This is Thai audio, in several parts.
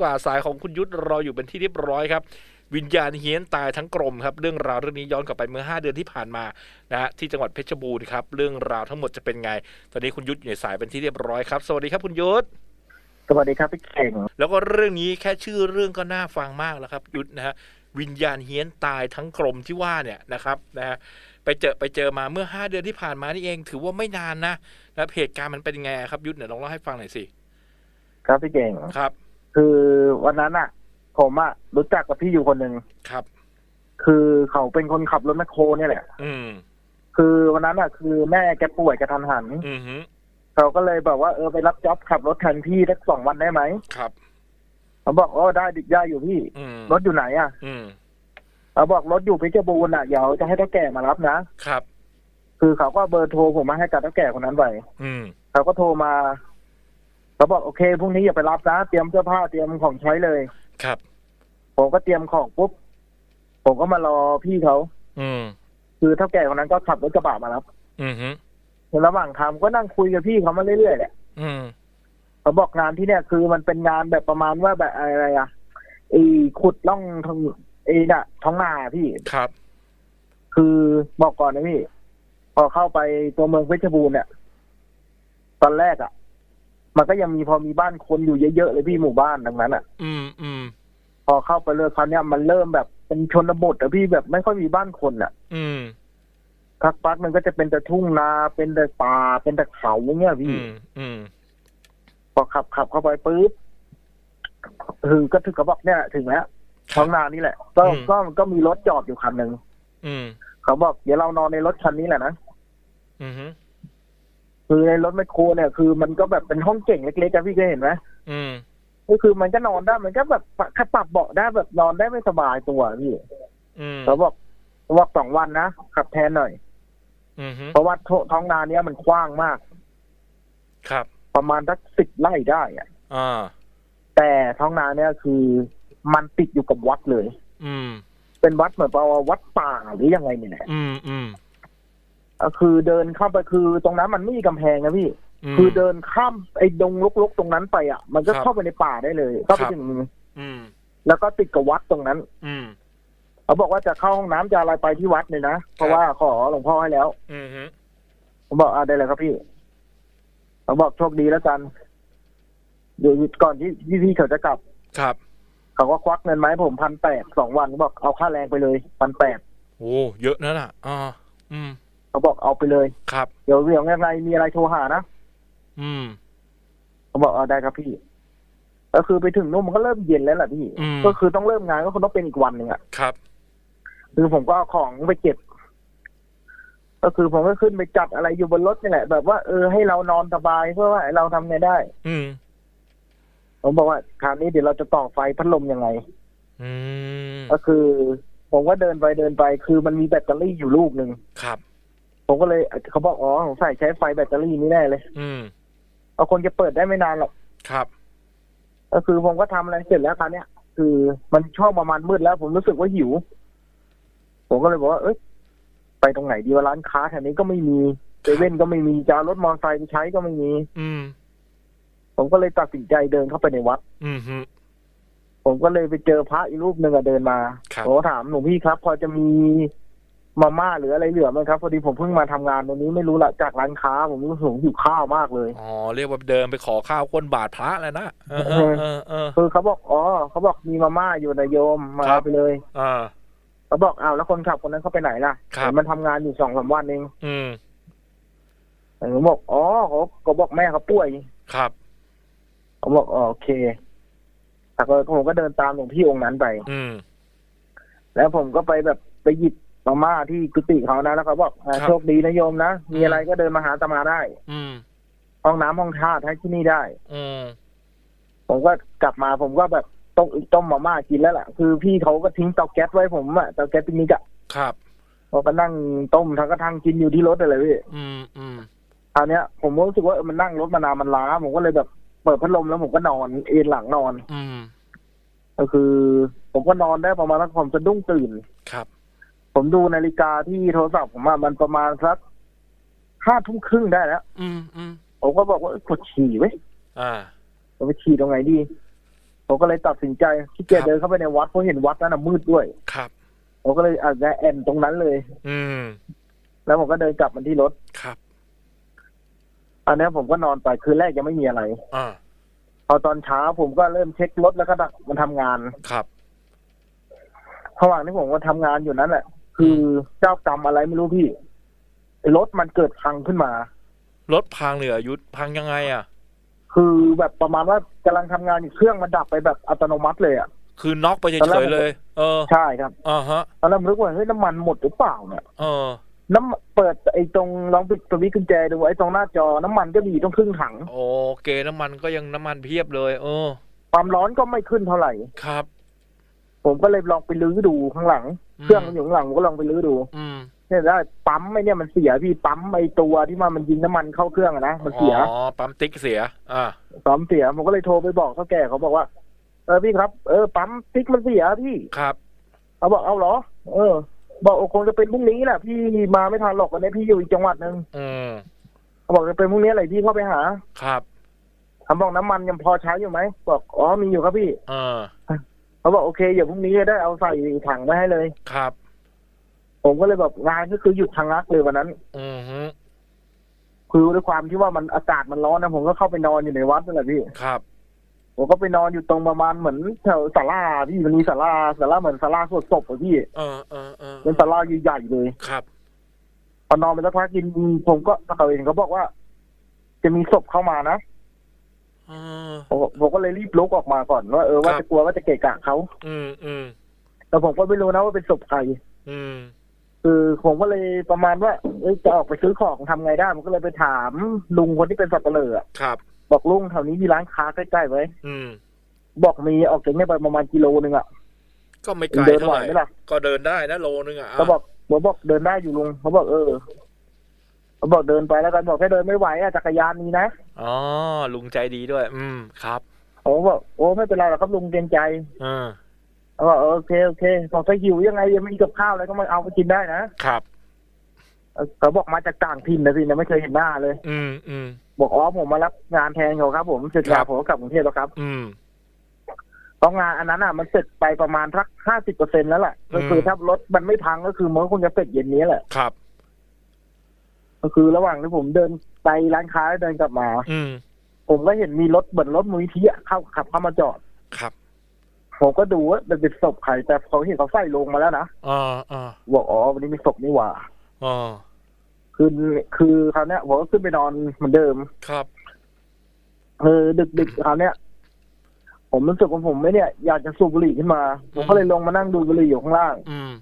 กว่าสายของคุณยุทธรออยู่เป็นที่เรียบร้อยครับ วิญญาณเฮี้ยนตายทั้งกลมครับ เรื่องราวเรื่องนี้ย้อนกลับไปเมื่อ 5 เดือนที่ผ่านมานะฮะที่จังหวัดเพชรบูรณ์ครับเรื่องราวทั้งหมดจะเป็นไง ตอนนี้คุณยุทธอยู่ในสายเป็นที่เรียบร้อยครับสวัสดีครับคุณยุทธสวัสดีครับพี่เก่งแล้วก็เรื่องนี้แค่ชื่อเรื่องก็น่าฟังมากแล้วครับ ยุทธนะฮะวิญญาณเฮี้ยนตายทั้งกลมที่ว่าเนี่ยนะครับนะฮะไปเจอไปเจอมาเมื่อ 5 เดือนที่ผ่านมานี่เอง ถือว่าไม่นานนะแล้วเหตุการณ์มันเป็นยังไงครับยุทธเนี่ยลองเล่าให้ฟังหน่อยสิครับพี่เก่งครับ คือวันนั้นอะ ผมอะรู้จักกับพี่อยู่คนหนึ่งครับ คือเขาเป็นคนขับรถแมคโครเนี่ยแหละ อืม คือวันนั้นอะ คือแม่แกป่วยกระทันหันอืมฮึเขาก็เลยบอกว่าเออไปรับจ็อบขับรถแทนพี่สักสองวันได้ไหมครับ เขาบอกโอ้ได้ดิได้อยู่พี่ อืมรถอยู่ไหนอะอืมเขาบอกรถอยู่เพชรบูรณ์อะเดี๋ยวจะให้เท่าแก่มารับนะครับ คือเขาก็เบอร์โทรผมมาให้กับเท่าแก่คนนั้นไปอืม เขาก็โทรมา เขาบอกโอเคพรุ่งนี้อย่าไปรับนะเตรียมเสื้อผ้าเตรียมของใช้เลย ครับ ผมก็เตรียมของปุ๊บผมก็มารอพี่เขาอืม คือเท่าแก่คนนั้นก็ขับรถกระบะมารับอืมฮึในระหว่างทางก็นั่งคุยกับพี่เขามาเรื่อยๆแหละอืมเขาบอกงานที่เนี่ยคือมันเป็นงานแบบประมาณว่าแบบอะไรอะไอ้ขุดล่องทางไอ้น่ะท้องนาพี่ ครับ คือบอกก่อนนะพี่ พอเข้าไปตัวเมืองเพชรบูรณ์เนี่ย ตอนแรกอะ่ะ มันก็ยังมีพอมีบ้านคนอยู่เยอะๆเลยพี่หมู่บ้านดังนั้นอะ่ะ อืมอืมพอเข้าไปเลยคราวเนี้ยมันเริ่มแบบเป็นชนบทอะพี่แบบไม่ค่อยมีบ้านคนอะ่ะ อืมพักปักมันก็จะเป็นแต่ทุ่งนาเป็นแต่ป่าเป็นแต่เขาเงี้ยอืพี่มอืมพอขับขับเข้าไปปุ๊บคือก็ถึงกระบอกเนี่ยถึงแล้วท้องนานี่แหละ ก็ก็ก็มีรถจอดอยู่คันหนึ่งอืมเขาบอกเดี๋ยวเรานอนในรถคันนี้แหละนะอืมฮึ คือในรถแมคโครเนี่ยคือมันก็แบบเป็นห้องเก่งเล็กๆอะพี่เคยเห็นไหมอืมก็คือมันก็นอนได้มันก็แบบแค่ปรับเบาะได้แบบนอนได้ไม่สบายตัวพี่อืมเขาบอกเขาบอกสองวันนะขับแทนหน่อยอืมฮึเพราะว่าท้ท้องนาเนี้ยมันกว้างมาก ครับ ประมาณสักสิบไร่ได้อะอ่าแต่ท้องนาเนี่ยคือมันติดอยู่กับวัดเลย อืม เป็นวัดเหมือนกับว่าวัดป่าหรือยังไงเนี่ยแหละอืมอืมก็ คือเดินเข้าไปคือตรงนั้นมันไม่มีกำแพงนะพี่มคือเดินข้ามไอ้ดงรกๆตรงนั้นไปอะ มันก็ครับเข้าไปในป่าได้เลยเข้าไปครับถึงอืมแล้วก็ติดกับวัดตรงนั้น อืมเขาบอกว่าจะเข้าห้องน้ำจะอะไรไปที่วัดเลยนะ เพราะว่าขอหลวงพ่อให้แล้ว อืมฮึผมบอกอ่าได้เลยครับพี่เขาบอกโชคดีแล้วกันเดี๋ยวก่อนที่ที่พี่เขาจะกลับ ครับ เขาก็ควักเงินมาให้ผมพันแปดสองวันเขาบอกเอาค่าแรงไปเลยพันแปดโอ้เยอะนะน่ะอ่าอืม เขาบอกเอาไปเลย ครับ เดี๋ยวเรื่องยังไงมีอะไรโทรหานะอืมเขาบอกเอาได้ครับพี่ ก็คือไปถึงนู่นมันก็เริ่มเย็นแล้วแหละพี่ อืม ก็คือต้องเริ่มงานก็คงต้องเป็นอีกวันหนึ่งอะ ครับ คือผมก็เอาของไปเก็บ ก็คือผมก็ขึ้นไปจัดอะไรอยู่บนรถนี่แหละ แบบว่าเออให้เรานอนสบายเพื่อว่าเราทำไงได้ อืม ผมบอกว่าคราวนี้เดี๋ยวเราจะต่อไฟพัดลมยังไง อืม ก็คือ ผมก็เดินไปเดินไป คือมันมีแบตเตอรี่อยู่ลูกหนึ่งครับ ผมก็เลยเขาบอกอ๋อสงสัยใช้ไฟแบตเตอรี่นี่แน่เลย อืมเอาคนจะเปิดได้ไม่นานหรอกครับ ก็คือผมก็ทำอะไรเสร็จแล้วคราวเนี้ยคือมันช่วงประมาณมืดแล้ว ผมรู้สึกว่าหิว ผมก็เลยบอกว่าเอ้ยไปตรงไหนดีว่าร้านค้าแถวนี้ก็ไม่มีเซเว่นก็ไม่มีจะเอารถมอเตอร์ไซค์ไปใช้ก็ไม่มี อืม ผมก็เลยตัดสินใจเดินเข้าไปในวัด อืมฮึผมก็เลยไปเจอพระอีกรูปหนึ่งอะเดินมาครับผมก็ถามหลวงพี่ครับ พอจะมี มาม่าหรืออะไรเหลือไหมครับพอดีผมเพิ่งมาทำงานตรงนี้ไม่รู้ละจากร้านค้าผมรู้สึกหิวข้าวมากเลยอ๋อเรียกว่าเดินไปขอข้าวก้นบาทพระแล้วนะเออเออเออเออคือเขาบอกอ๋อเขาบอกมีมาม่าอยู่นะโยมมาครับเอาไปเลยอ่าเขาบอกอ้าวแล้วคนขับคนนั้นเขาไปไหนล่ะครับเห็นมันทำงานอยู่สองสามวันเอง อืมผมบอกอ๋อเขาเขาบอกแม่เขาป่วยครับผมบอกอ๋อโอเคแต่ก็ผมก็เดินตามหลวงพี่องค์นั้นไป อืมแล้วผมก็ไปแบบไปหยิบ มาม่าที่กุฏิเขานะแล้วเขาบอกอ่าครับ โชคดีนะโยมนะมีอะไรก็เดินมาหาตมาได้ อืม ห้องน้ำห้องท่าให้ที่นี่ได้ อืม ผมก็กลับมาผมก็แบบต้มต้มมาม่ากินแล้วแหละคือพี่เขาก็ทิ้งเตาแก๊สไว้ผมอะเตาแก๊สปิกนิกอะครับ ผมก็นั่งต้มทั้งกระทั่งกินอยู่ที่รถอะไรพี่อืมอืมคราวเนี้ยผมก็รู้สึกว่าเออมันนั่งรถมานานมันล้า ผมก็เลยแบบเปิดพัดลมแล้วผมก็นอนเอนหลังนอน อืมก็คือ ผมก็นอนได้ประมาณสักผมจะดุ้งตื่น ครับ ผมดูนาฬิกาที่โทรศัพท์ผมอะมันประมาณสักห้าทุ่มครึ่งได้แล้วอืมอืมผมก็บอกว่าเอ้ยปวดฉี่เว้ยอ่าผมไปฉี่ตรงไหนดีผผมก็เลยตัดสินใจที่เกียจครับเดินเข้าไปในวัดเพราะเห็นวัดนั้นนะมืดด้วย ครับ ผมก็เลยอาจจะแอนตรงนั้นเลย อืม แล้วผมก็เดินกลับมาที่รถ ครับ อันนี้ผมก็นอนไปคืนแรกยังไม่มีอะไร อ่า พอตอนเช้าผมก็เริ่มเช็ครถแล้วก็ดักมันทำงาน ครับระหว่างที่ผมก็ทำงานอยู่นั้นแหละ คือเจ้ากรรมอะไรไม่รู้พี่รถมันเกิดพังขึ้นมารถพังเหลือยุทธพังยังไงอะ คือแบบประมาณว่ากำลังทำงานอยู่เครื่องมันดับไปแบบอัตโนมัติเลยอะคือน็อกไปตอนแรเฉกยผมๆเลย เออ ใช่ครับอ่าฮะตอนแรกผมนึกว่าเฮ้ยน้ำมันหมดหรือเปล่าเนี่ยเออ น้ำเปิดไอ้ตรงลองปิดสวิตช์กุญแจดูไอ้ตรงหน้าจอน้ำมันก็มีต้องครึ่งถัง โอเคน้ำมันก็ยังน้ำมันเพียบเลย เออ ความร้อนก็ไม่ขึ้นเท่าไหร่ครับ ผมก็เลยลองไปลื้อดูข้างหลัง เครื่องมันอยู่ข้างหลังผมก็ลองไปลื้อดูอืมเนี่ยได้ปั๊มไอ้เนี่ยมันเสียพี่ปั๊มไอ้ตัวที่มันมันยิงน้ำมันเข้าเครื่องอะนะมันเสียอ๋อปั๊มติ๊กเสียอ่าปั๊มเสียผมก็เลยโทรไปบอกเท่าแก่เขาบอกว่าเออพี่ครับเออปั๊มติ๊กมันเสียพี่ครับเขาบอกเอาเหรอ เออ บอกโอ้คงจะเป็นพรุ่งนี้แหละพี่มาไม่ทันหรอกวันนี้พี่อยู่อีกจังหวัดหนึ่งอืมเขาบอกจะเป็นพรุ่งนี้อะไรพี่เข้าไปหาครับเขาบอกน้ำมันยังพอใช้อยู่ไหมบอกอ๋อมีอยู่ครับพี่ เออ เขาบอกโอเคเดี๋ยวพรุ่งนี้จะได้เอาใส่ถังไว้ให้เลย ครับ ผมก็เลยแบบงานก็คือหยุดทางนักเลยวันนั้น อืมฮึคือด้วยความที่ว่ามันอากาศมันร้อนนะผมก็เข้าไปนอนอยู่ในวัดนั่นแหละพี่ ครับ ผมก็ไปนอนอยู่ตรงประมาณเหมือนแถวศาลาพี่มันมีศาลาศาลาเหมือนศาลาสวดศพอะพี่เออเออเออเป็นศาลาใหญ่ๆเลย ครับพอนอนไปสักพักกินผมก็เขาเองเขาบอกว่า จะมีศพเข้ามานะเออ ผมผมก็เลยรีบลุกออกมาก่อนว่าเออว่าครับจะกลัวว่าจะเกะกะเขาอืมอืมแต่ผมก็ไม่รู้นะว่าเป็นศพใครอืมคือผมก็เลยประมาณว่าเอ้ยจะออกไปซื้อของทำไงได้ผมก็เลยไปถามลุงคนที่เป็นสับเปลืออะครับ บอกลุงแถวนี้มีร้านค้าใกล้ๆไหมอืมบอกมีออกจากนี่ไปประมาณกิโลนึงอะก็ไม่ไกลเดินเท่าไหวไหร่ไหมล่ะก็เดินได้นะโลนึงอะเขาบอกผมบอกเดินได้อยู่ลุงเขาบอกเออ เขาบอกเดินไปแล้วกันบอกแค่เดินไม่ไหวอะจักรยานมีนะอ๋อลุงใจดีด้วย อืมครับผมบอกโอ้ไม่เป็นไรหรอกครับลุงเกรงใจเออเขาบอกเออโอเคโอเคบอกถ้าหิวยังไงยังไม่มีกับข้าวอะไรก็มาเอาไปกินได้นะครับเออเขาบอกมาจากต่างถิ่นนะพี่นะไม่เคยเห็นหน้าเลย อืมอืมบอกอ๋อผมมารับงานแทนเขาครับ ผมเสร็จครังานบผมก็กลับกรุงเทพแล้วครับ อืมเพราะงานอันนั้นอะมันเสร็จไปประมาณสักห้าสิบเปอร์เซ็นแล้วแหละก็คือมถ้ารถมันไม่พังก็คือมันก็คงจะเสร็จเย็นนี้แหละครับ ก็คือระหว่างที่ผมเดินไปร้านค้าแล้วเดินกลับมา อืมผมก็เห็นมีรถเหมือนรถมูลนิธิอะเข้าขับเข้ามาจอด ครับผมก็ดูว่ามันเป็นศพใครแต่เขาเห็นเขาใส่ลงมาแล้วนะอ่าอ่าบอกอ๋อวันนี้มีศพนี่หว่าอ่าคือคือคราวเนี้ยผมก็ขึ้นไปนอนเหมือนเดิมครับเออดึกดึกๆคราวเนี้ยผมรู้สึกว่าผมไม่เนี่ย อยากจะสูบบุหรี่ขึ้นมา ผมก็เลยลงมานั่งดูบุหรี่อยู่ข้างล่าง อืม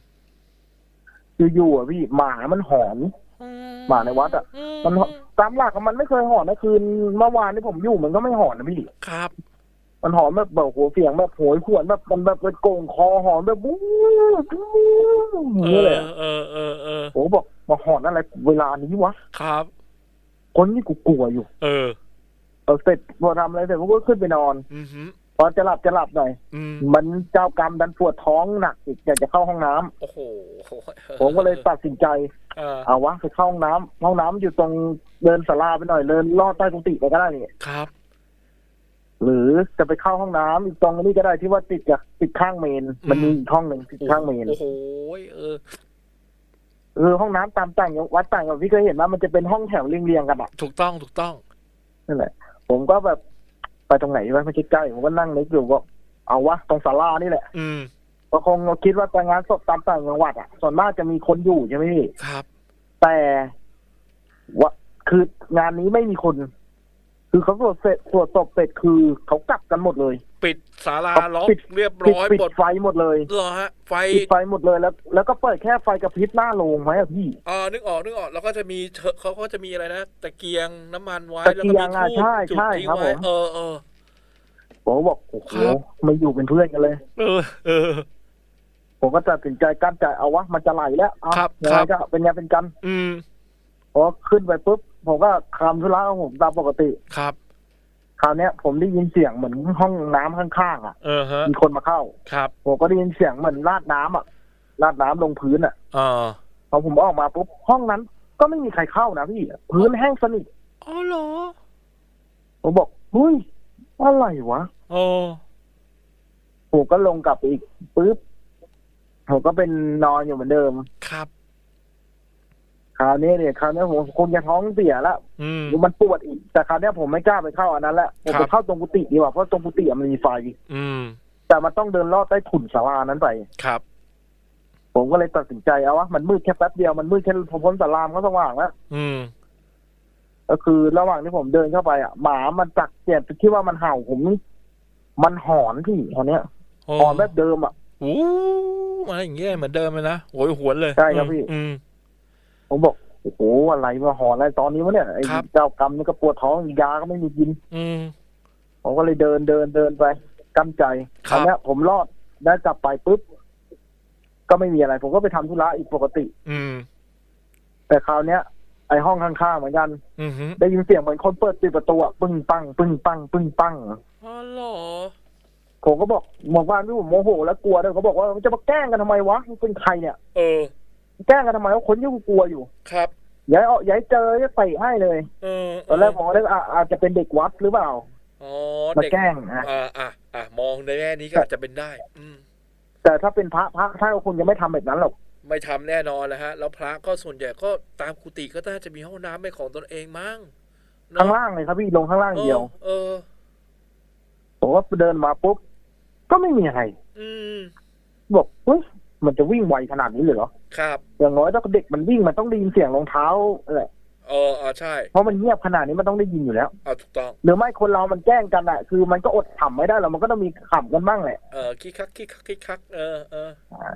อยู่ๆอะพี่หมามันหอน หมาในวัดอะมันหอนตามหลักอะมันไม่เคยหอนนะคืนเมื่อวานที่ผมอยู่มันก็ไม่หอนนะพี่ครับ มันหอนแบบแบบโหเสียงแบบโหยหวนแบบมันแบบเป็นโกงคอหอนแบบบู๊บู๊เอนี่อเลยเออเออเออผมบอกมาหอนอะไรเวลานี้วะครับ คนนี่กูกลัวอยู่ เออเออเสร็จพอทำอะไรเสร็จผมก็ขึ้นไปนอนอืมฮึพอจะหลับจะหลับหน่อยอืมมันเจ้ากรรมดันปวดท้องหนักอีกอยากจะเข้าห้องน้ำโอ้โหผมก็เลยตัดสินใจ เออเอาวะไปเข้าห้องน้ำห้องน้ำอยู่ตรงเดินศาลาไปหน่อยเดินลอดใต้กุฏิไปก็ได้นี่ครับ หรือจะไปเข้าห้องน้ำอีกตรงนี้ก็ได้ที่ว่าติดกับติดข้างเมน มันมีอีกห้องหนึ่งติดข้างเมนโอ้โหเออเออห้องน้ำตามต่างจังวัดต่างกับพี่เคยเห็นว่ามันจะเป็นห้องแถวเรียงๆกันอะถูกต้องถูกต้องนั่นแหละ ผมก็แบบไปตรงไหนวะไม่ใกล้ๆผมก็นั่งนึกอยู่ว่าเอาวะตรงศาลานี่แหละ อืม ก็คงคิดว่าแต่งานศพตามต่างจังหวัดอะส่วนมากจะมีคนอยู่ใช่ไหมพี่ครับ แต่ว่าคืองานนี้ไม่มีคน คือเขาตรวจเสร็จตรวจศพเสร็จคือเขากลับกันหมดเลย ปิดศาลาครับล็อกปิดเรียบปิดร้อยปิดหมดไฟหมดเลยเหรอฮะไฟปิดไฟหมดเลยแล้ว แล้วก็เปิดแค่ไฟกระพริบหน้าโรงไว้อะพี่อ่านึกออกนึกออกแล้วก็จะมีเถอะเขาก็จะมีอะไรนะตะเกียงน้ำมันไว้ตะแล้วเกีก็ยมีงอะทูบใช่จุดใช่ทิ้งครับไว้ผมเออเออผมก็บอกโอ้โหครับไม่อยู่เป็นเพื่อนกันเลย เออเออ ผมก็ตัดสินใจกั้นใจเอาวะมันจะไหลแล้วเอาครับยังไงครับก็เป็นไงเป็นกัน อืมพอขึ้นไปปุ๊บผมก็ทำธุระของผมตามปกติครับ คราวเนี้ย ผมได้ยินเสียงเหมือนห้องน้ำข้างๆอะเออฮะมีคนมาเข้าครับผมก็ได้ยินเสียงเหมือนราดน้ำอะราดน้ำลงพื้นอะเออพอผมออกมาปุ๊บห้องนั้น ก็ไม่มีใครเข้านะพี่พื้นแห้งสนิทอ๋อเหรอผมบอกเฮ้ยอะไรวะโอ้ผมก็ลงกลับไปอีกปุ๊บ ผมก็เป็นนอนอยู่เหมือนเดิม ครับ คราวนี้เนี่ยคราวนี้ผมคงจะท้องเสียแล้วอืมมันปวดอีก แต่คราวนี้ผมไม่กล้าไปเข้าอันนั้นแล้วผมครัไปบเข้าตรงกุฏิดีกว่าเพราะตรงกุฏิอะมันมีไฟอืม แต่มันต้องเดินลอดใต้ถุนศาลานั้นไปครับ ผมก็เลยตัดสินใจเอาวะมันมืดแค่แป๊บเดียวมันมืดแค่พอพ้นศาลามนก็สว่างแล้วอืมก็คือระหว่างที่ผมเดินเข้าไปอะหมามันจักเจ็บที่ว่ามันเห่าผมนี่มันหอนพี่ตอนเนี้ยโอ้หอนแบบเดิมอะโอ้มาอย่างเงี้ยเหมือนเดิมเลยนะโหยหวนเลยใช่ครับพี่อืมผมบอกโอ้โหอะไรมาหอนอะไรตอนนี้วะเนี่ยไอ้ครับเจ้ากรรมนี่ก็ปวดท้องอีกยาก็ไม่มีกิน อืมผมก็เลยเดินเดินเดินไปกำใจคครับราวเนี้ยผมรอดได้กลับไปปุ๊บก็ไม่มีอะไร ผมก็ไปทำธุระอีกปกติ อืม แต่คราวเนี้ย ไอ้ห้องข้างๆเหมือนกันอืมฮึได้ยินเสียงเหมือนคนเปิดปิดประตูอะปึ้งปังปึ้งปังปึ้งปังอ๋อเหรอ ผมก็บอกบอกว่าที่ผมโมโหแล้วกลัวด้วยเขาบอกว่ามันจะมาแกล้งกันทำไมวะมึงเป็นใครเนี่ย เออ แกล้งกันทำไมว่าคนที่กูกลัวอยู่ ครับอย้ายออกย้ายเจอจะเตะให้เลยเออตอนแรกผมก็เลยอะอาจจะเป็นเด็กวัดหรือเปล่าอ๋อมาเด็กแกล้งนะอ่าอะอะมองในแง่นี้ก็อาจจะเป็นได้ อืม แต่ถ้าเป็นพระพระท่านก็คงจะไม่ทำแบบนั้นหรอกไม่ทำแน่นอนนะฮะ แล้วพระก็ส่วนใหญ่ก็ตามกุฏิก็น่าจะมีห้องน้ำเป็นของตนเองมั้งเนอะข้างล่างเลยครับพี่ลงข้างล่างเดียว เออผมก็เดินมาปุ๊บ ก็ไม่มีอะไร อืมบอกเฮ้ยมันจะวิ่งไวขนาดนี้เลยเหรอ ครับ อย่างน้อยถ้าเด็กมันวิ่งมันต้องได้ยินเสียงรองเท้าแหละเอออ่าใช่ เพราะมันเงียบขนาดนี้มันต้องได้ยินอยู่แล้วเอาถูกต้อง หรือไม่คนเรามันแกล้งกันอะคือมันก็อดขำไม่ได้หรอกมันก็ต้องมีขำกันบ้างแหละ เออคิกคักคิกคักคิกคัก เออเอออ่า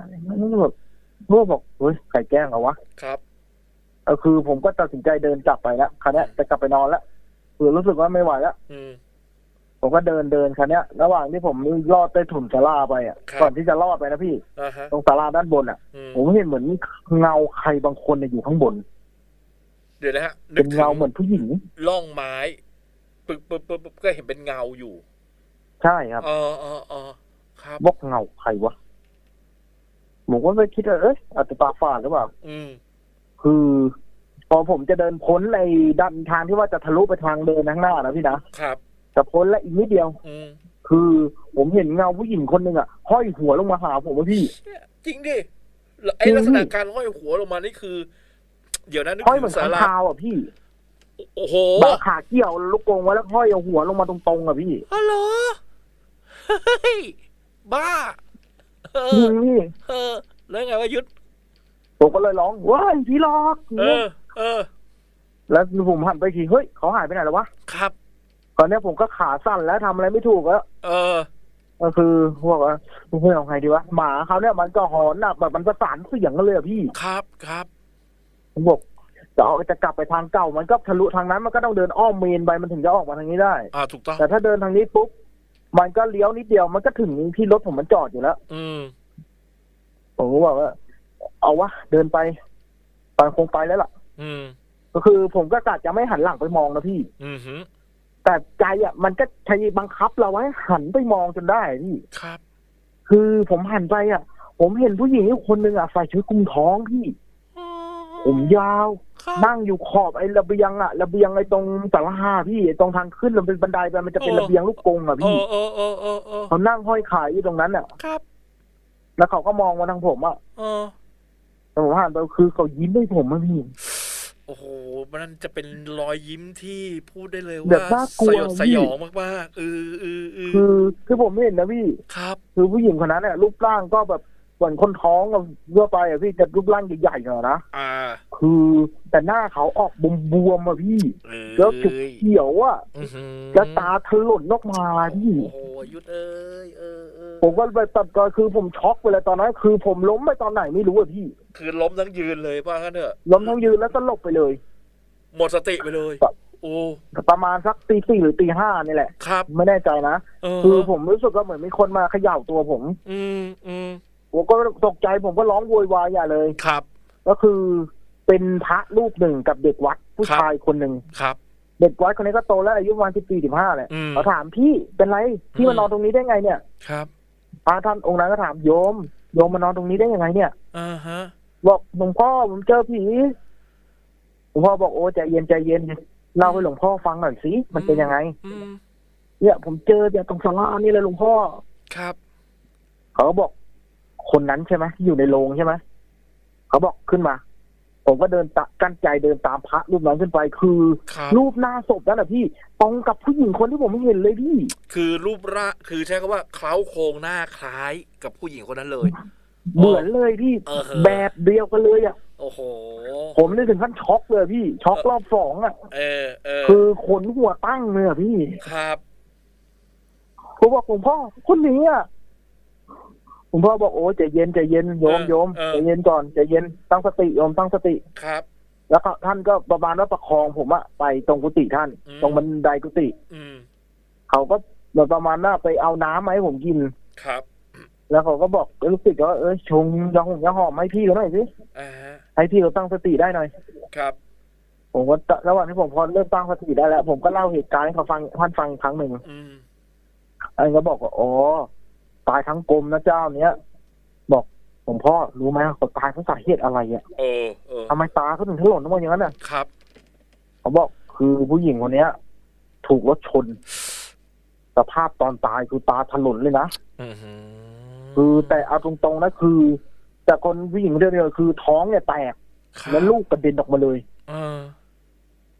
แบบลูกบอกเฮ้ยใครแกล้งเหรอวะ ครับเออคือผมก็ตัดสินใจเดินกลับไปแล้วคราวเนี้ยจะกลับไปนอนแล้วคือรู้สึกว่าไม่ไหวแล้ว อืม ผมก็เดินเดินคราวเนี้ย ระหว่างที่ผมลอดใต้ถุนศาลาไปอะครับ ก่อนที่จะลอดไปนะพี่ อ่าฮะตรงศาลาด้านบนอะ อืมผมเห็นเหมือนเงาใครบางคนเนี่ยอยู่ข้างบน เดี๋ยวนะฮะนึเป็กนถึเงางเหมือนผู้หญิง ล่องไม้ปึ๊บปึ๊บปึ๊บปึ๊บก็เห็นเป็นเงาอยู่ใช่ครับเออเออเออครับ บอกเงาใครวะผมก็ไม่คิดว่าเอ๊ะอาจจะตาฝาดหรือเปล่า อืม คือ พอผมจะเดินพ้นในด้านทางที่ว่าจะทะลุไปทางเดินข้างหน้านะพี่นะ ครับ จะพ้นแล้วอีกนิดเดียว อืมคือผมเห็นเงาผู้หญิงคนหนึ่งอะห้อยหัวลงมาหาผมว่าพี่ จริงดิแล้วไอ้จริง ลักษณะพี่การห้อยหัวลงมานี่คือ เดี๋ยวนะนึกห้อยถึเหมือนงสาข้างราคาวอะพี่โอ้โหแบบขาเกี่ยวลูกกรงไว้แล้วห้อยเอาหัวลงมาตรงๆอะพี่ฮัลโหลเฮ้ยบ้าเอจริองพี่เออแล้วไงวะยุทธผมก็เลยร้องว้ายพี่หลอก เออ เออ แล้วผมหันไปทีเฮ้ยเขาหายไปไหนแล้ววะ ครับ ตอนเนี้ยผมก็ขาสั่นแล้วทำอะไรไม่ถูกแล้วเออ ก็คือพวกว่าเฮ้ยเอาไงดีวะหมาเขาเนี่ยมันก็หอนหนักแบบมันประสานเสียงกันเลยอะพี่ครับครับผมบอกจะเอาจะกลับไปทางเก่า มันก็ทะลุทางนั้นมันก็ต้องเดินอ้อมเมนไปมันถึงจะออกมาทางนี้ได้อ่าถูกต้องแต่ถ้าเดินทางนี้ปุ๊บมันก็เลี้ยวนิดเดียวมันก็ถึงที่รถผมมันจอดอยู่แล้วอืมผมก็บอกว่า เอาวะเดินไปตอนคงไปแล้วล่ะ อืม ก็คือผมก็กะจะไม่หันหลังไปมองนะพี่ อืมหือ แต่ใจอะ มันก็ใช้บังคับเราไว้หันไปมองจนได้พี่ครับ คือผมหันไปอะ ผมเห็นผู้หญิงคนหนึ่งอะใส่ชุดคลุมท้องพี่ผมยาวครับนั่งอยู่ขอบไอ้ระเบียงอะระเบียงไอ้ตรงสาราพี่ไอ้ตรงทางขึ้นมันเป็นบันไดไปมันจะเป็นระเบียงลูกกรงอะเอพี่อเออเออเออเออเขานั่งห้อยขาอยู่ตรงนั้นอะครับ แล้วเขาก็มองมาทางผมอะเออแต่ผมหันไปคือเขายิ้มให้ผมอะพี่ โอ้โหมันจะเป็นรอยยิ้มที่พูดได้เลยแบว่าบน่ากลัสวยดสยองมากๆเออเออเออคือคือผมเห็นนะพี่ ครับ คือผู้หญิงคนนั้นเนี่ยรูปร่างก็แบบเหมือนคนท้องอะทั่วไปอะพี่จะรูปร่างใหญ่ๆหน่อยนะอ่าคือแต่หน้าเขาออกบวมๆอะพี่ เออแล้วจุกเขียวอะอื้อหือแล้วตาถลนออกมาพี่ โอ้โหยุดเอ้ยเออเออผมก็ไปตัดก็คือผมช็อกไปเลยตอนนั้น คือผมล้มไปตอนไหนไม่รู้อะพี่ คือล้มทั้งยืนเลยว่างั้นเถอะล้มทั้งยืนแล้วก็หลบไปเลย หมดสติไปเลยครับโอ้ประมาณสักตีสี่หรือตีห้านี่แหละครับไม่แน่ใจนะเออคือผมรู้สึกว่าเหมือนมีคนมาเขย่าตัวผม อืมอืมผมก็ตกใจผมก็ร้องโวยวายอย่าเลยครับ ก็คือเป็นพระรูปหนึ่งกับเด็กวัดผู้ครับชายคนหนึ่งครับ เด็กวัดคนนี้ก็โตแล้วอายุประมาณสิบสี่สิบห้าแหละอืมเขาถามพี่เป็นไรพี่อืมมานอนตรงนี้ได้ไงเนี่ย ครับพระท่านองค์นั้นก็ถามโยม โยมมานอนตรงนี้ได้ยังไงเนี่ยอ่าฮะ บอกหลวงพ่อผมเจอผีหลวงพ่อบอกโอ้ใจเย็นใจเย็นเล่าให้หลวงพ่อฟังหน่อยสิมันเป็นยังไงอืมเนี่ยผมเจอเนี่ยตรงศาลานี่เลยหลวงพ่อครับเขาก็บอก คนนั้นใช่ไหมที่อยู่ในโรงใช่ไหมเขาบอกขึ้นมา ผมก็เดินตะกั้นใจเดินตามพระรูปนั้นขึ้นไปคือครับรูปหน้าศพนั่นแหะพี่ตรงกับผู้หญิงคนที่ผมเห็นเลยพี่ คือรูปร่างคือใช้คำว่าเคล้าโครงหน้าคล้ายกับผู้หญิงคนนั้นเลย เหมือนเลยพี่เออแบบเดียวกันเลยอะ โอ้โห ผมเลยถึงขั้นช็อกเลยพี่ช็อกรอบสองอะ เออเออคือขนหัวตั้งเลยอะพี่ครับผมบอกผมพ่อคนนี้อะผมพ่อบอกโอ้ใจเย็นใจเย็นโยมโยมใจเย็นก่อนใจเย็นตั้งสติโยมตั้งสติ ครับ แล้วก็ท่านก็ประมาณว่าประคองผมอะไปตรงกุฏิท่าน อืม ตรงบันไดกุฏิอืม เขาก็แบบประมาณว่าไปเอาน้ำมาให้ผมกิน ครับ แล้วเขาก็บอกลูกศิษย์ว่าเออชงยาหงยาหอมให้พี่เขาหน่อยสิอ่าฮะให้พี่เขาตั้งสติได้หน่อย ครับ ผมก็ระหว่างที่ผมพอเริ่มตั้งสติได้แล้ว ผมก็เล่าเหตุการณ์ให้เขาฟังท่านฟังอีกครั้งหนึ่งอืมอันก็บอกว่าอ๋อตายทั้งกรมนะเจ้าเนี้ยบอกผมพ่อรู้ไหมเขาตายเพราะสาเหตุอะไรอะเออเออทำไมตาเขาถึงถลนออกมาอย่างนั้นอะครับเขาบอกคือผู้หญิงคนเนี้ย ถูกรถชน สภาพตอนตายคือตาถลนเลยนะอือหือ คือแต่เอาตรงๆนะคือ แต่คนผู้หญิงเดียวๆคือท้องเนี่ยแตกครับแล้วลูกกระเด็นออกมาเลยเออ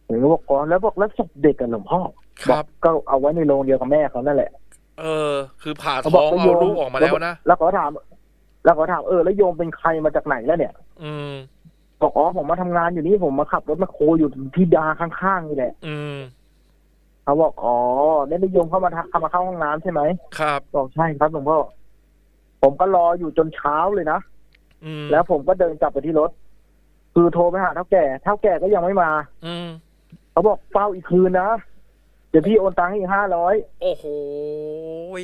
ผมก็บอกก่อนแล้วบอกแล้วศพเด็กกันหลวงพ่อคบอรักบก็เอาไว้ในโรงเดียวกับแม่เขานั่นแหละ เออ คือผ่าเขาบท้ออกงแล้วเอาโยมลูกออกมาแล้วนะแล้วเขาถาม แล้วเขาถามเออแล้วโยมเป็นใครมาจากไหนแล้วเนี่ย อืมบอกอ๋อผมมาทำงานอยู่นี่ผมมาขับรถมาโคอยู่ที่ดาข้างๆนี่แหละ อืมเขาบอกอ๋อเนี่ยนิยมเข้ามาทักเข้ามาเข้าห้องน้ำใช่ไหมครับบอกใช่ครับหลวงพ่อ ผมก็รออยู่จนเช้าเลยนะอืมแล้วผมก็เดินกลับไปที่รถ คือโทรไปหาเท่าแก่ เท่าแก่ก็ยังไม่มา อืมเขาบอกเฝ้าอีกคืนนะเดี๋ยวพี่โอนตังค์ให้อีกห้าร้อยโอ้โห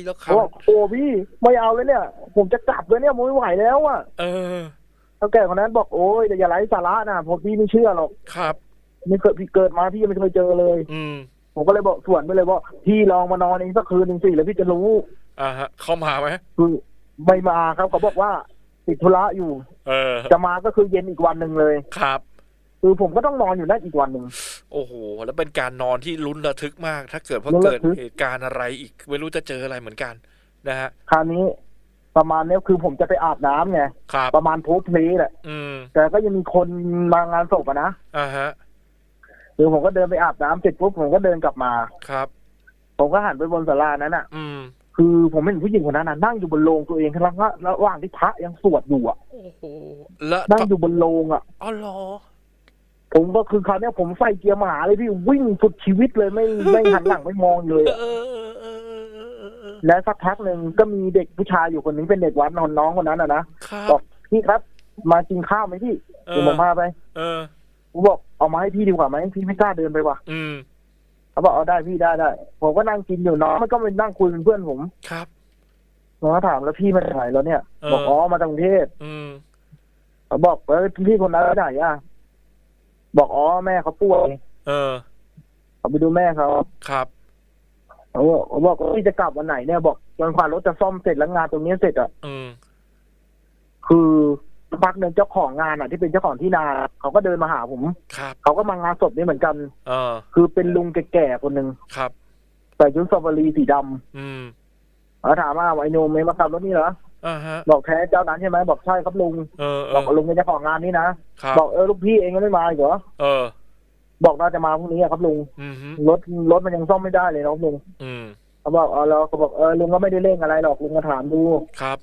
แล้วเขาเขาบอกโอ้พี่ไม่เอาเลยเนี่ย ผมจะกลับเลยเนี่ยผมไม่ไหวแล้วอะเออเท่าแก่คนนั้นบอกโอ้ยอย่าไร้สาระนะผมพี่ไม่เชื่อหรอกครับไม่เคยพี่เกิดมาพี่ยังไม่เคยเจอเลย อืมผมก็เลยบอกส่วนไปเลยว่าพี่ลองมานอนเองสักคืนหนึ่งสิแล้วพี่จะรู้อ่าฮะเข้ามาไหมคือ ไม่มาครับเขาบอกว่าติดธุระอยู่ เออ จะมาก็คือเย็นอีกวันหนึ่งเลย ครับ คือผมก็ต้องนอนอยู่นั่นอีกวันหนึ่ง โอ้โห แล้วเป็นการนอนที่ลุ้นระทึกมาก ถ้าเกิดว่าลุ้นเกิระดทึกเหตุการณ์อะไรอีก ไม่รู้จะเจออะไรเหมือนกัน นะฮะ คราวนี้ประมาณเนี้ยคือผมจะไปอาบน้ำไงครับประมาณโพสเพลแหละอืมแต่ก็ยังมีคนมางานศพอะนะอ่าฮะคือผมก็เดินไปอาบน้ำเสร็จปุ๊บผมก็เดินกลับมา ครับ ผมก็หันไปบนศาลานั้นอะอืม คือผมเห็นผู้หญิงคนนั้นน่ะนั่งอยู่บนโลงตัวเองแล้วก็ระหว่างที่พระยังสวดอยู่อะโอ้โหแล้วนั่งอยู่บนโลงอะอ๋อเหรอผมก็คือคราวเนี้ยผมใส่เกียร์หมาเลยพี่วิ่งสุดชีวิตเลยไม่ไม่หันหลังไม่มองเลยอะเออเออเออเออเออเออเออแล้วสักพักหนึ่งก็มีเด็กผู้ชายอยู่คนหนึงเป็นเด็กวัดนอนน้องคนนั้นอะนะครับบอกพี่ครับ มากินข้าวไหมพี่เอเดี๋ยวอผมพาไป เออผมบอกเอามาให้พี่ดีกว่าไหมพี่ไม่กล้าเดินไปว่ะอืม เขาบอกเอาได้พี่ได้ได้ ผมก็นั่งกินอยู่น้องมันก็ไปนั่งคุยเป็นเพื่อนผมครับน้องก็ถามแล้วพี่มาจากไหนแล้วเนี่ย เออ บอกอ๋อมาจากกรุงเทพอืม เขาบอกเออพี่คนนั้นไปไหนอะบอกอ๋อแม่เขาป่วยเออ เขาไปดูแม่เขาครับ เขาบอกเขาบอกว่าพี่จะกลับวันไหนเนี่ยบอกจนกว่ารถจะซ่อมเสร็จแล้วงานตรงนี้เสร็จอะ อืม คือ พักหนึ่งเจ้าของงานอะที่เป็นเจ้าของที่นาเขาก็เดินมาหาผมครับเขาก็มางานศพนี้เหมือนกัน เออ คือเป็นลุงแก่ๆคนหนึ่งครับ ใส่ชุดซาฟารีสีดำอืมเขาถามว่าไอ้โนมไม่มาขับรถนี่เหรออ่าฮะ บอกแท้เจ้านั้นใช่ไหมบอกใช่ครับลุงเออเอบอกอลุงเป็นเจ้าของงานนี้นะครับบอกเออลูกพี่เองก็ไม่มาอีกเหรอเออ บอกน่าจะมาพรุ่งนี้อะครับลุงอืมฮึรถรถมันยังซ่อมไม่ได้เลยนะครับลุงอืมเขาบอกเออแล้วเขาบอกเออลุงก็ไม่ได้เร่งอะไรหรอกลุงก็ถามดู ครับ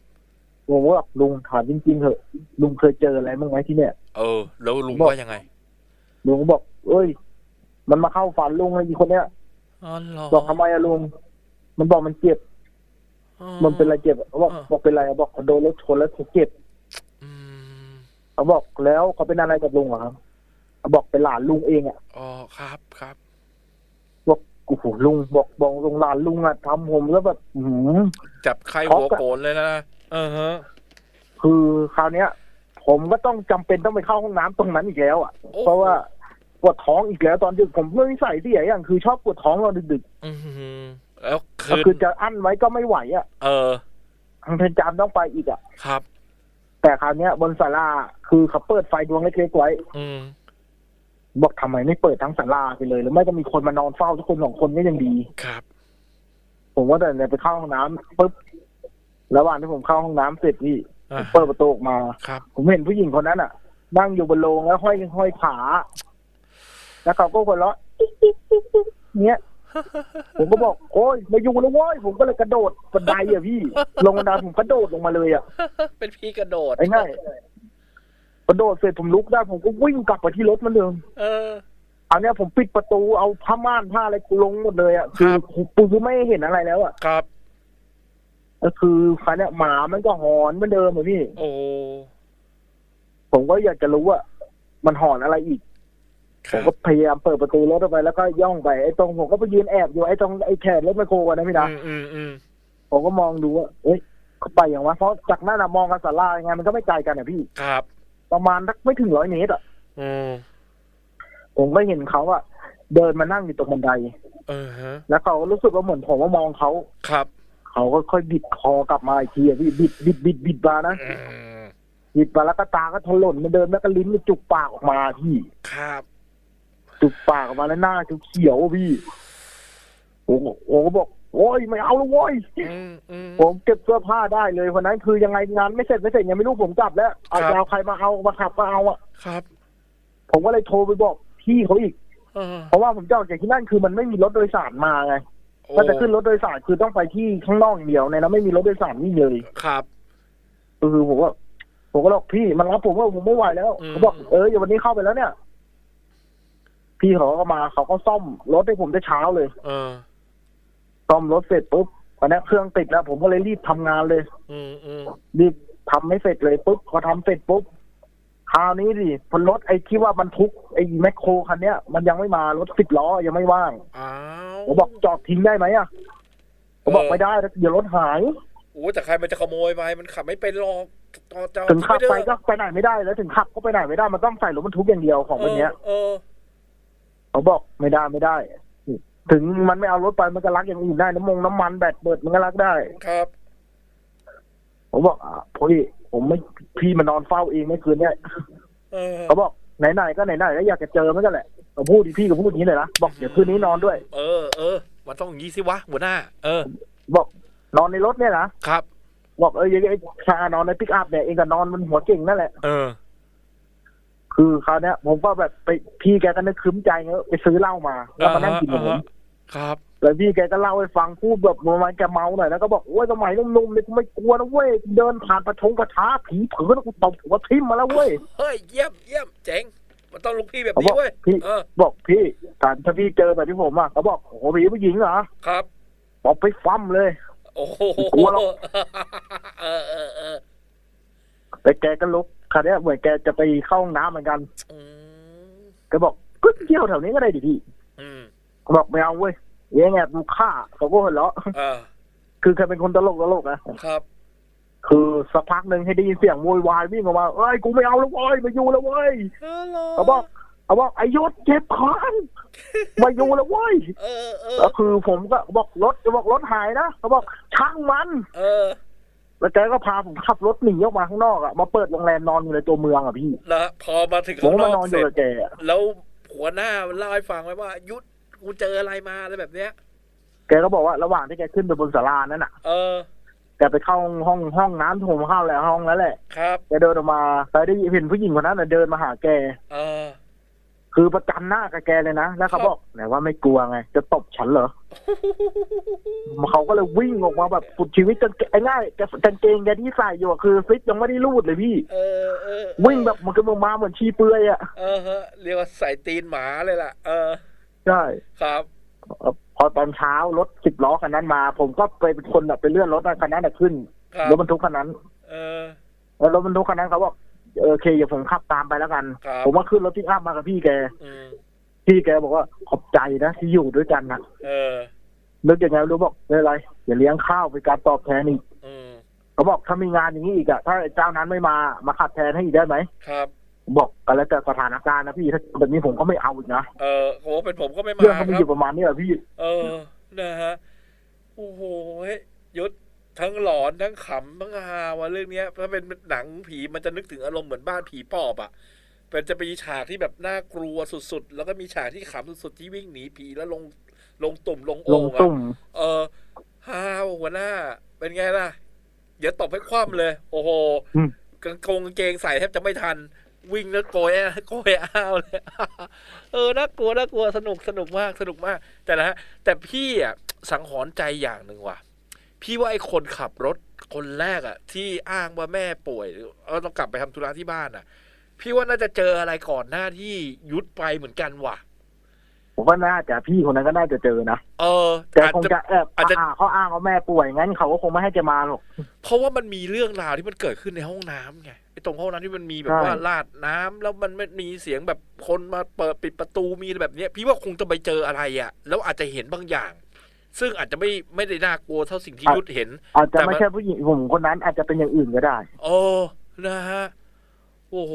ผมว่าลุงถามจริงๆเถอะลุงเคยเจออะไรบ้างไหมที่เนี่ย เออ แล้วลุงบอกว่ายังไง ลุงก็บอก เอ้ย มันมาเข้าฝันลุงเลยอีคนเนี้ยอ๋อเหรอบอกทำไมอะลุง มันบอกมันเจ็บอ๋อมันเป็นอะไรเจ็บเขาบอกอ่าบอกเป็นอะไรบอกเขาโดนรถชนแล้วเขาเจ็บอืมเขาบอกแล้วเขาเป็นอะไรกับลุงเหรอครับเขาบอกเป็นหลานลุงเองอะอ๋อครับครับบอกโอ้โหลุงบอกบอกลุงหลานลุงอะทำผมแล้วแบบอื้อหือจับไข้ช็อกหัวอะโกนเลยนะ เออฮะคือคราวเนี้ย ผมก็ต้องจำเป็นต้องไปเข้าห้องน้ำตรงนั้นอีกแล้วอะโอ้เพราะว่าปวดท้องอีกแล้วตอนดึกผมไม่นิสัยที่อย่างคือชอบปวดท้องตอนดึกอืมฮึแล้วๆคืก็นคือจะอั้นไว้ก็ไม่ไหวอะเออทางเพนจามต้องไปอีกอะครับ แต่คราวเนี้ยบนศาลาคือเขาเปิดไฟดวงเล็กๆไว้ อืมบอกทำไมไม่เปิดทั้งศาลาไปเลยหรือไม่ก็มีคนมานอนเฝ้าทุกคนสองคนก็ยังดี ครับ ผมว่าแต่เนี่ยไปเข้าห้องน้ำปุ๊บ ระหว่างที่ผมเข้าห้องน้ำเสร็จพี่ผอ่ามเปิดประตูออกมาครับ ผมเห็นผู้หญิงคนนั้นอะ นั่งอยู่บนโลงแล้วห้อยห้อยขา แล้วเขาก็หัวเราะอิ๊กอิ๊กอิ๊กอิ๊กเนี้ยผมก็บอกโอ้ยมาอยู่แล้วเว้ยผมก็เลยกระโดดบันไดอะพี่ ลงบันไดผมกระโดดลงมาเลยอะ เป็นพี่กระโดดไอ้ง่ายกระโดดเสร็จผมลุกได้ผมก็วิ่งกลับไปที่รถเหมันเดิมเอออันเนี้ยผมปิดประตูเอาผ้าม่านผ้าอะไรกูลงหมดเลยอะคือครับปูคือไม่เห็นอะไรแล้วอะครับ ก็คือคันเนี้ยหมามันก็หอนเหมือนเดิมอะพี่ โอ้ ผมก็อยากจะรู้ว่า มันหอนอะไรอีก คผรัมบ ก็พยายามเปิดประตูรถออกไปแล้วก็ย่องไปไอ้ตรงผมก็ไปยืนแอบอยู่ไอ้ตรงไอ้แขนรถไมคโครอะนะพี่ดาอืมอืมอืมผมก็มองดูว่า เอ้ยเขาไปอย่างวะ เพราะจากนั้นอะมองกันสารายังไงมันก็ไม่ไกลกันอะพี่ ครับ ประมาณสักไม่ถึงร้อยเมตรอะอืมผมก็เห็นเขาอะเดินมานั่งอยู่ตรงบันได เออฮะ แล้วเขาก็รู้สึกว่าเหมือนผมว่ามองเขา ครับ เขาก็ค่อยบิดคอกลับมาอีกทีอะพี่บิดบิดบิดบิดมานะอืมบิดมาแล้วก็ตาก็ถลนมันเดินแล้วก็ลิ้นมันจุกปากออกมาพี่ ครับจุกปากออกมาแล้วหน้าเขียวๆพี่ผมก็ผมก็บอกโอ้ยไม่เอาแล้วโว้ยอืมอืม ผมเก็บเสื้อผ้าได้เลยวันนั้นคือยังไงงานไม่เสร็จไม่เสร็จยังไม่รู้ผมกลับแล้วเอาครับ จะเอาใครมาเอามาขับมาเอาอะครับผมก็เลยโทรไปบอกพี่เขาอีก เออเพราะว่าผมจะออกจากที่นั่นคือมันไม่มีรถโดยสารมาไงโอ้ ถ้าจะขึ้นรถโดยสารคือต้องไปที่ข้างนอกอย่างเดียวในนั้นไม่มีรถโดยสารนี่เลยครับคือผมว่าผมก็บอกพี่มันรับผมว่าผมไม่ไหวแล้วอืมเขาบอกเอออย่าวันนี้เข้าไปแล้วเนี่ย พี่เขาก็มาเขาก็ซ่อมรถให้ผมแต่เช้าเลย เออซ่อมรถเสร็จปุ๊บตอนนี้เครื่องติดแล้ว ผมก็เลยรีบทำงานเลย อืมอืมรีบทำให้เสร็จเลยปุ๊บพอทำเสร็จปุ๊บ คราวนี้ดิพอรถไอ้ที่ว่าบรรทุกไอ้แมคโครคันเนี้ยมันยังไม่มารถสิบล้อยังไม่ว่างอ้าวผมบอกจอดทิ้งได้ไหมอะผมบอกไม่ได้เดี๋ยวรถหายโอ้แต่ใครมันจะขโมยไปมันขับไม่เป็นหรอกจอจอถึงขับไปม่ด้ก็ไปไหนไม่ได้แล้วถึงขับก็ไปไหนไม่ได้มันต้องใส่รถบรรทุกอย่างเดียวของวันเนี้ยเออเขาบอกไม่ได้ไม่ได้ ถึงมันไม่เอารถไปมันก็รักอย่างอื่นได้น้ำมงน้ำมันแบตเบิดมันก็รักได้เออครับผมบอกอะพี่ ผมไม่พี่มานอนเฝ้าเองไม่คืนเนี้ยเออเขาบอกไหนๆก็ไหนๆก็อยากจะเจอมันก็แหละผมพูดดิพี่ก็พูดอย่างนี้เลยนะบอกเดี๋ยวคืนนี้นอนด้วย เออเออมันต้องอย่างนี้สิวะหัวหน้า เออ บอกนอนในรถเนี่ยนะครับ บอกเออยังไอ้ชานอนในปิกอัพเนี่ยเองก็นอนมันหัวเก่งนั่นแหละเออ คือคราวเนี้ย ผมก็แบบไปพี่แกก็นึกคืมใจเงอะไปซื้อเหล้ามาแล้วมานั่งกินกับผมครับ แล้วพี่แกก็เล่าให้ฟังพูดแบบประมาณแกเมาหน่อยแล้วก็บอกโอ้ยสมัยหนุ่มๆเนี่ยกูไม่กลัวนะเว้ยเดินผ่านประทงประท้าผีเผือแล้วกูตบหัวทิ่มมาแล้วเว้ยเฮ้ยเยี่ยมเยี่ยมเจ๋งมันต้องลูกพี่แบบเขาบนี้อกเว้ยพี่เออบอกพี่ถ้าถ้าพี่เจอแบบที่ผมอะเขาบอกโอ้โหผีผู้หญิงเหรอครับบอกไปฟั่มเลย โอ้โหกลัวหรอกเออเออเออแต่แกก็ลุกคราวเนี้ยเหมือนแกจะไปเข้าห้องน้ำเหมือนกันอืมแกบอกก็เที่ยวแถวนี้ก็ได้ดิพี่อืมเขาบอกไม่เอาเว้ย เยังไงดูฆ่าเขาก็หัวเราะเออคือแกเป็นคนตลกตลกนะครับ คือสักพักหนึ่งให้ได้ยินเสียงโวยวายวิ่งออกมาเอ้ยกูไม่เอาแล้วเว้ยมาอยู่แล้วเว้ยเออเหรเขาบอกเขาบอกไอยศเจ็บคอนมาอยู่แล้วเว้ยเออเออแล้วคือผมก็บอกรถจะบอกรถหายนะเขาบอกช่างมัน เออ แล้วแกก็พาผมขับรถหนีออกมาข้างนอกอะมาเปิดโรงแรมนอนอยู่ในตัวเมืองอะพี่แล้วพอมาถึงผมข้างก็นมาอนอนกอเสร็ยู่จกับแกอะแล้วหัวหน้าเล่าให้ฟังไว้ว่ายุทธ กูเจออะไรมาอะไรแบบเนี้ย แกก็บอกว่าระหว่างที่แกขึ้นไปบนศาลานั้นอะ เออ แกไปเข้าห้องห้องน้ำที่ผมเข้าแล้วห้องนั้นแหละ ครับแกเดินออกมาแกได้เห็นผู้หญิงคนนั้นน่ะเดินมาหาแก เออ คือประจันหน้ากับแกเลยนะ แล้วเขาบอกไหนว่าไม่กลัวไง จะตบฉันเหรอ เขาก็เลยวิ่งออกมาแบบสุดชีวิตจนไอ้ง่ายแกกางเกงแกที่ใส่อยู่อะคือฟิตยังไม่ได้รูดเลยพี่ เออเออวิ่งแบบมันก็มาเหมือนชีเปลือยอะ เออฮะเรียกว่าใส่ตีนหมาเลยล่ะ เออ ใช่ครับพอตอนเช้ารถสิบล้อคันนั้นมา ผมก็ไปเป็นคนแบบไปเลื่อนรถคันนั้นน่ะขึ้นครับรถบรรทุกคันนั้น เออแล้วรถบรรทุกคันนั้นเขาบอกเออโอเคเดี๋ยวผมขับตามไปแล้วกันครับผมก็ขึ้นรถที่อัพมากับพี่แกอืมพี่แกบอกว่าขอบใจนะที่อยู่ด้วยกันนะเออนึกยังไงรู้บอกไม่เป็นไรอย่าเลี้ยงข้าวเป็นการตอบแทนอีกอืมเขาบอกถ้ามีงานอย่างนี้อีกอะถ้าเจ้านั้นไม่มามาขัดแทนให้อีกได้ไหมครับ ผมบอกกันแล้วแต่สถานการณ์นะพี่ถ้าแบบนี้ผมก็ไม่เอาอีกนะเออโอ้เป็นผมก็ไม่มาเรื่องก็มีคอรับยู่ประมาณนี้แหละพี่ เออนะฮะโอ้โหเฮ้ยยุทธทั้งหลอนทั้งขำทั้งฮาว่าเรื่องเนี้ยถ้าเป็นหนังผีมันจะนึกถึงอารมณ์เหมือนบ้านผีปอบอะเป็นจะมีฉากที่แบบน่ากลัวสุดๆ แล้วก็มีฉากที่ขำสุดๆ ที่วิ่งหนีผีแล้วลงลงตุ่มลงลโอ่งงตุ่อะมเออฮาหัวหน้า เป็นไงล่ะ เดี๋ยวตบให้คว่ำเลย โอ้โหอืมกางกงกางเกงใส่แทบจะไม่ทัน วิ่งแล้วโกยโกยอ้าวเลยเออน่ากลัวน่ากลัวสนุกสนุกมากสนุกมาก แต่นะฮะแต่พี่อะสังหรณ์ใจอย่างหนึ่งว่ะ พี่ว่าไอ้คนขับรถคนแรกอะ ที่อ้างว่าแม่ป่วยเออต้องกลับไปทำธุระที่บ้านอะ พี่ว่าน่าจะเจออะไรก่อนหน้าที่ยุดไปเหมือนกันว่ะ ผมว่าน่าจะพี่คนนั้นก็น่าจะเจอนะเออแต่อาจคงจะจะแอบอาจจะอ่าเขาอ้างว่าแม่ป่วยงั้นเขาก็คงไม่ให้แกมาหรอกเพราะว่ามันมีเรื่องราวที่มันเกิดขึ้นในห้องน้ำไงไอ้ตรงห้องน้ำที่มันมีแบบใช่ว่าลาดน้ำแล้วมันไม่มีเสียงแบบคนมาเปิดปิดประตูมีอะไรแบบเนี้ย พี่ว่าคงจะไปเจออะไรอะ แล้วอาจจะเห็นบางอย่าง ซึ่งอาจจะไม่ไม่ได้น่ากลัวเท่าสิ่งที่ยุทธเห็น อาจจะแต่มันไม่ใช่ผู้หญิงผมคนนั้นอาจจะเป็นอย่างอื่นก็ได้โอ้นะฮะโอ้โห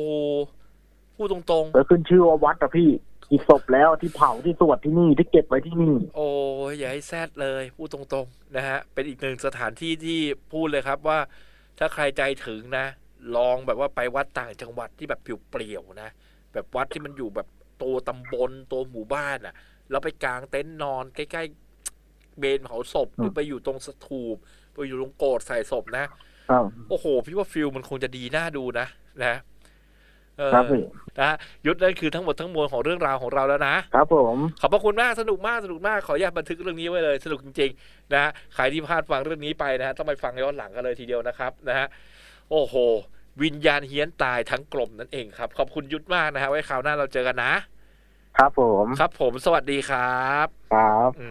พูดตรงแล้วขึ้นชื่อว่าวัดอะพี่อี กศพแล้วที่เผาที่สวดที่นี่ที่เก็บไว้ที่นี่ๆโอ้ยอย่าให้แซดเลยพูดตรงๆนะฮะเป็นอีกหนึ่งสถานที่ที่พูดเลยครับว่า ถ้าใครใจถึงนะ ลองแบบว่าไปวัดต่างจังหวัดที่แบบเปลี่ยวๆนะ แบบวัดที่มันอยู่แบบตัวตำบลตัวหมู่บ้านอะ แล้วไปกางเต็นท์นอนใกล้ๆเบนเผาศพหรือไปอยู่ตรงสถูปไปอยู่ตรงโกรธใส่ศพนะอ้าวโอ้โหพี่ว่าฟิลมันคงจะดีน่าดูนะนะเออ ครับพี่นะฮะยุทธนั่นคือทั้งหมดทั้งมวลของเรื่องราวของเราแล้วนะครับผมขอบพระคุณมากสนุกมากสนุกมากขออนุญาตบันทึกเรื่องนี้ไว้เลยสนุกจริงๆนะฮะใครที่พลาดฟังเรื่องนี้ไปนะฮะต้องไปฟังย้อนหลังกันเลยทีเดียวนะครับนะฮะโอ้โห วิญญาณเฮี้ยนตายทั้งกลมนั่นเองครับ ขอบคุณยุทธมากนะฮะไว้คราวหน้าเราเจอกันนะ ครับผม ครับผมสวัสดีครับ ครับ